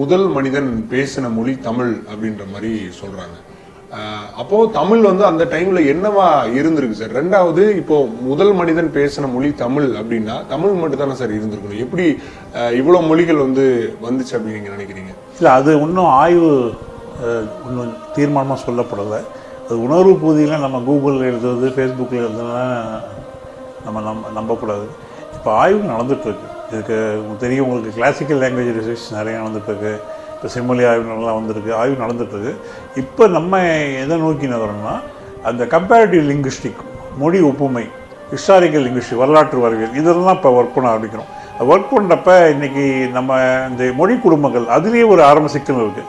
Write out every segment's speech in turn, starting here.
முதல் மனிதன் பேசின மொழி தமிழ் அப்படின்ற மாதிரி சொல்றாங்க. அப்போ தமிழ் வந்து அந்த டைம்ல என்னவா இருந்திருக்கு சார்? ரெண்டாவது இப்போ முதல் மனிதன் பேசின மொழி தமிழ் அப்படின்னா தமிழ் மட்டும் தானே சார் இருந்திருக்கணும்? எப்படி இவ்வளவு மொழிகள் வந்து வந்துச்சு அப்படின்னு நீங்க நினைக்கிறீங்க? இல்லை அது இன்னும் ஆய்வு இன்னும் தீர்மானமாக சொல்லப்படலை. அது உணர்வு பகுதியில் நம்ம கூகுளில் எழுதுறது ஃபேஸ்புக்கில் எழுதுறதுலாம் நம்ம நம்ப நம்பக்கூடாது. இப்போ ஆய்வு நடந்துகிட்ருக்கு இதுக்கு தெரியும் உங்களுக்கு கிளாசிக்கல் லாங்குவேஜ் ரிசர்ச் நிறையா நடந்துகிட்ருக்கு இப்போ செம்மொழி ஆய்வுலாம் வந்திருக்கு. ஆய்வு நடந்துகிட்ருக்கு இப்போ நம்ம எதை நோக்கி நகரோம்னா அந்த கம்பேரிட்டிவ் லிங்குஸ்டிக் மொழி ஒப்புமை ஹிஸ்டாரிக்கல் லிங்குஸ்டிக் வரலாற்று வரவியல் இதெல்லாம் இப்போ ஒர்க் பண்ண ஆரம்பிக்கிறோம். ஒர்க் பண்ணுறப்ப இன்றைக்கி நம்ம இந்த மொழி குடும்பங்கள் அதுலேயே ஒரு ஆரம்ப சிக்கல் இருக்குது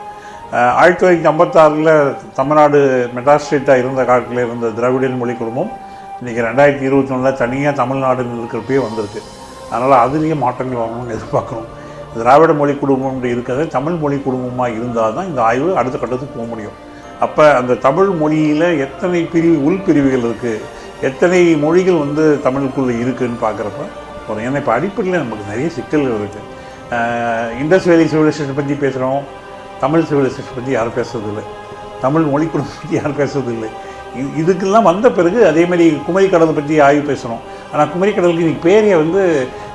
ஆயிரத்தி தொள்ளாயிரத்தி ஐம்பத்தாறில் தமிழ்நாடு மெட்ராஸ்டேட்டாக இருந்த காலத்தில் இருந்த திராவிடியன் மொழி குடும்பம் இன்றைக்கி ரெண்டாயிரத்தி இருபத்தி ஒன்றில் தனியாக தமிழ்நாடுன்னு இருக்கிறப்பயே வந்திருக்கு. அதனால் அதுலேயே மாற்றங்கள் வரணும்னு எதிர்பார்க்குறோம். திராவிட மொழி குடும்பம் இருக்கிறத. தமிழ் மொழி குடும்பமாக இருந்தால் தான் இந்த ஆய்வு அடுத்த கட்டத்துக்கு போக முடியும். அப்போ அந்த தமிழ் மொழியில் எத்தனை பிரிவு உள்பிரிவுகள் இருக்குது எத்தனை மொழிகள் வந்து தமிழுக்குள்ளே இருக்குதுன்னு பார்க்குறப்ப ஒரு ஏன்னா இப்போ அடிப்படையில் நமக்கு நிறைய சிக்கல்கள் இருக்குது இண்டஸ் வேலி சிவிலைசேஷன் பற்றி பேசுகிறோம் தமிழ் சிவிலைசேஷன் பற்றி யாரும் பேசுறதில்லை. தமிழ் மொழி குடும்பம் பற்றி யாரும் பேசுறதில்லை. இதுக்கெல்லாம் வந்த பிறகு அதே மாதிரி குமரி கடலை பற்றி ஆய்வு பேசுகிறோம் ஆனால் குமரி கடலுக்கு இன்றைக்கி பேரே வந்து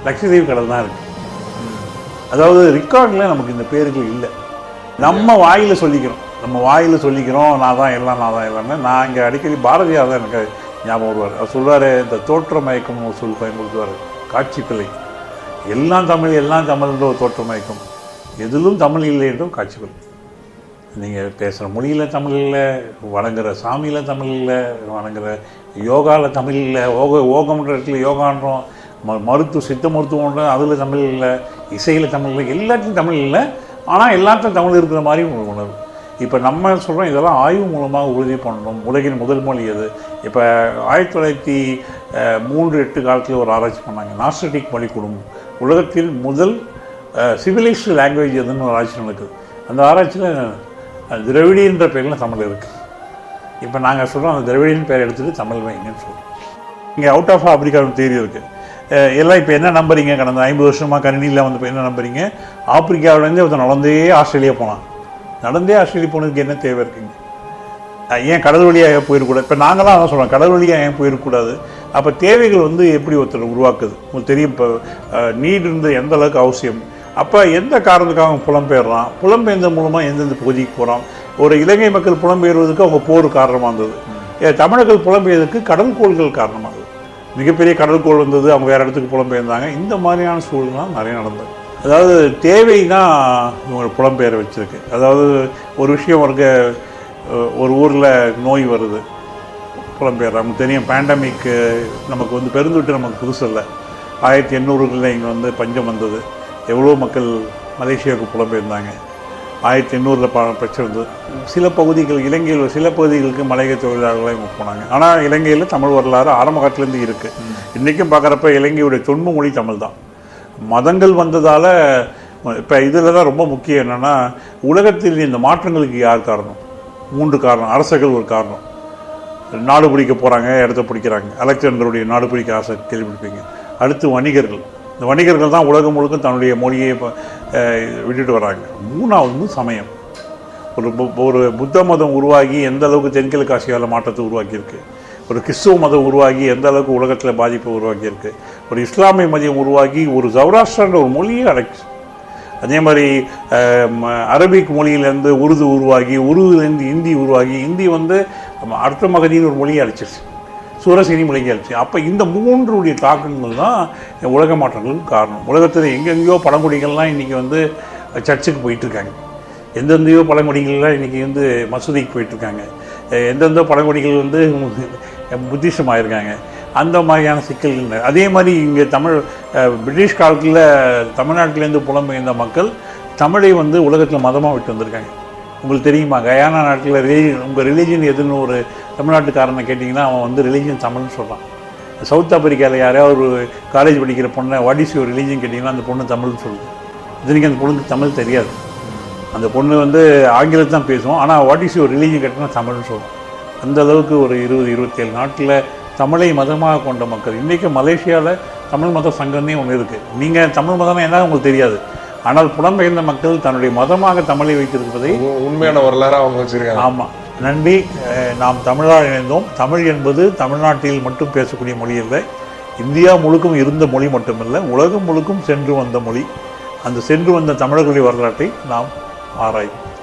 லட்சதீவு கடல் தான் இருக்குது அதாவது ரெக்கார்டில் நமக்கு இந்த பேர்கள் இல்லை. நம்ம வாயில் சொல்லிக்கிறோம். நம்ம வாயில் சொல்லிக்கிறோம் நான் தான் எல்லாம் நான் தான் எல்லாமே நான் இங்கே அடிக்கடி பாரதியார் தான் எனக்கு ஞாபகம் வருவார். அவர் சொல்வார் இந்த தோற்ற மயக்கம் ஒரு சொல் பயன்படுத்துவார் காட்சி பிள்ளை எல்லாம் தமிழ் எல்லாம் தமிழ்ன்ற ஒரு தோற்ற மயக்கம். எதிலும் தமிழ் இல்லை என்றும் காட்சி பிள்ளை நீங்கள் பேசுகிற மொழியில் தமிழில் வணங்குற சாமியில் தமிழில் வணங்குற யோகாவில் தமிழ் இல்லை ஓக ஓகம்ன்ற இடத்துல யோகான்றோம் ம மருத்துவ சித்த மருத்துவம்ன்ற அதில் தமிழ் இல்லை இசையில் தமிழ் இல்லை எல்லாத்தையும் தமிழ் இல்லை. ஆனால் எல்லாத்தையும் தமிழ் இருக்கிற மாதிரி உங்களுக்கு உணர்வு. இப்போ நம்ம சொல்கிறோம் இதெல்லாம் ஆய்வு மூலமாக உறுதி பண்ணணும். உலகின் முதல் மொழி எது? இப்போ ஆயிரத்தி தொள்ளாயிரத்தி மூன்று எட்டு காலத்தில் ஒரு ஆராய்ச்சி பண்ணாங்க. நாஸ்டடிக் மொழி குடும்பம். உலகத்தில் முதல் சிவிலைஸ்டு லாங்குவேஜ் எதுன்னு ஒரு ஆராய்ச்சி நடக்குது. அந்த ஆராய்ச்சியில் திரவிடின்ற பேரில் தமிழ் இருக்குது இப்போ நாங்கள் சொல்கிறோம் அந்த திரவிடின் பேர் எடுத்துகிட்டு தமிழ் வைங்கன்னு சொல்கிறோம் இங்கே அவுட் ஆஃப் ஆப்பிரிக்கான்னு தேரி இருக்குது எல்லாம் இப்போ என்ன நம்புறீங்க? கடந்த ஐம்பது வருஷமாக கணினியில் வந்து இப்போ என்ன நம்புறீங்க? ஆப்பிரிக்காவிலேருந்து ஒருத்தர் நடந்தே ஆஸ்திரேலியா போனான். நடந்தே ஆஸ்திரேலியா போனதுக்கு என்ன தேவை இருக்குங்க? ஏன் கடல் வழியாக போயிடக்கூடாது இப்போ நாங்களாம் அதான் சொல்கிறோம் கடல் வழியாக ஏன் போயிடக்கூடாது அப்போ தேவைகள் வந்து எப்படி ஒருத்தர் உருவாக்குது? உங்களுக்கு தெரியும் இப்போ நீட் இருந்து எந்த அளவுக்கு அவசியம்? அப்போ எந்த காரணத்துக்காக அவன் புலம்பெயர்றான்? புலம்பெயர்ந்த மூலமாக எந்தெந்த பகுதிக்கு போகிறான் ஒரு இலங்கை மக்கள் புலம்பெயர்வதற்கு அவங்க போர் காரணமாக இருந்தது. ஏ, தமிழர்கள் புலம்பெயர்வதற்கு கடல்கோள்கள் காரணமாக இருந்தது. மிகப்பெரிய கடல்கோள் வந்தது அவங்க வேறு இடத்துக்கு புலம்பெயர்ந்தாங்க. இந்த மாதிரியான சூழ்நிலாம் நிறைய நடந்தது. அதாவது தேவை தான் இவங்க புலம்பெயர வச்சுருக்கு. அதாவது ஒரு விஷயம் இருக்க ஒரு ஊரில் நோய் வருது புலம்பெயர் நமக்கு தெரியும் பேண்டமிக்கு நமக்கு வந்து பெருந்தொற்று நமக்கு புதுசு இல்லை. ஆயிரத்தி எண்ணூறுகளில் இங்கே வந்து பஞ்சம் வந்தது. எவ்வளோ மக்கள் மலேசியாவுக்கு புலம்பெயர்ந்தாங்க. ஆயிரத்தி எண்ணூறில் ப பிரச்சிருந்தது சில பகுதிகள் இலங்கையில் சில பகுதிகளுக்கு மலைய தொழிலாளர்களாக இவங்க போனாங்க. ஆனால் இலங்கையில் தமிழ் வரலாறு ஆரம்ப காலத்துலேருந்து இருக்குது இன்றைக்கும் பார்க்குறப்ப இலங்கையுடைய தொன்ம மொழி தமிழ் தான். மதங்கள் வந்ததால் இப்போ இதில் தான் ரொம்ப முக்கியம் என்னென்னா உலகத்தில் இந்த மாற்றங்களுக்கு யார் காரணம்? மூன்று காரணம். அரசர்கள் ஒரு காரணம். நாடு பிடிக்க போகிறாங்க இடத்த பிடிக்கிறாங்க. அலெக்சாண்டருடைய நாடு பிடிக்க ஆசை கேள்விப்பட்டிருப்பீங்க. அடுத்து வணிகர்கள். இந்த வணிகர்கள் தான் உலகம் முழுக்க தன்னுடைய மொழியை இப்போ, விட்டுட்டு வராங்க மூணாவது வந்து சமயம். ஒரு ஒரு புத்த மதம் உருவாகி எந்த அளவுக்கு தென்கிழக்கு ஆசியாவில் மாற்றத்தை உருவாக்கியிருக்கு? ஒரு கிறிஸ்துவ மதம் உருவாகி எந்த அளவுக்கு உலகத்தில் பாதிப்பை உருவாக்கியிருக்கு? ஒரு இஸ்லாமிய மதம் உருவாகி ஒரு சௌராஷ்டிரான்ற ஒரு மொழியை அடைச்சு அதே மாதிரி ம- அரபிக் மொழியிலேருந்து உருது உருவாகி உருதுலேருந்து இந்தி உருவாகி இந்தி வந்து அடுத்த மகதின்னு ஒரு மொழியை அழிச்சிருச்சு சுரசினி முழங்கியாச்சு. அப்போ இந்த மூன்றுடைய தாக்கங்கள் தான் உலக மாற்றங்களுக்கு காரணம். உலகத்தில் எங்கெங்கேயோ பழங்குடிகள்லாம் இன்றைக்கி வந்து சர்ச்சுக்கு போயிட்டுருக்காங்க. எந்தெந்தையோ பழங்குடிகள்லாம் இன்றைக்கி வந்து மசூதிக்கு போயிட்டுருக்காங்க. எந்தெந்த பழங்குடிகள் வந்து புத்திசம் ஆயிருக்காங்க அந்த மாதிரியான சிக்கல்கள் அதே மாதிரி இங்கே தமிழ் பிரிட்டிஷ் காலத்தில் தமிழ்நாட்டிலேருந்து புலம்பெயர்ந்த மக்கள் தமிழை வந்து உலகத்தில் மதமாக விட்டு வந்திருக்காங்க. உங்களுக்கு தெரியுமா? கயானா நாட்டில் ரிலீஜன் உங்கள் ரிலீஜன் எதுன்னு ஒரு தமிழ்நாட்டுக்காரனை கேட்டிங்கன்னா அவன் வந்து ரிலீஜன் தமிழ்னு சொல்கிறான் சவுத் ஆப்பிரிக்காவில் யாரையாவது ஒரு காலேஜ் படிக்கிற பொண்ணை வாட் இஸ் யுவர் ரிலீஜன் கேட்டிங்கன்னா அந்த பொண்ணு தமிழ்னு சொல்லுது. இதுக்கு அந்த பொண்ணுக்கு தமிழ் தெரியாது. அந்த பொண்ணு வந்து ஆங்கிலத்தை தான் பேசுவோம் ஆனால் வாட் இஸ் யுவர் ரிலீஜன் கேட்டிங்கன்னா தமிழ்னு சொல்லுவோம் அந்த அளவுக்கு ஒரு இருபது இருபத்தேழு நாட்டில் தமிழை மதமாக கொண்ட மக்கள். இன்றைக்கி மலேசியாவில் தமிழ் மத சங்கம்னே ஒன்று இருக்குது நீங்கள் தமிழ் மதம்னா என்ன உங்களுக்கு தெரியாது. ஆனால் புலம்பெயர்ந்த மக்கள் தன்னுடைய மதமாக தமிழை வைத்திருப்பதை உண்மையான வரலாறு அவங்க வச்சிருக்காங்க. ஆமாம் நன்றி நாம் தமிழராக இணைந்தோம். தமிழ் என்பது தமிழ்நாட்டில் மட்டும் பேசக்கூடிய மொழி இல்லை இந்தியா முழுக்கும் இருந்த மொழி மட்டுமல்ல உலகம் முழுக்கும் சென்று வந்த மொழி. அந்த சென்று வந்த தமிழர்களுடைய வரலாற்றை நாம் ஆராய்வோம்.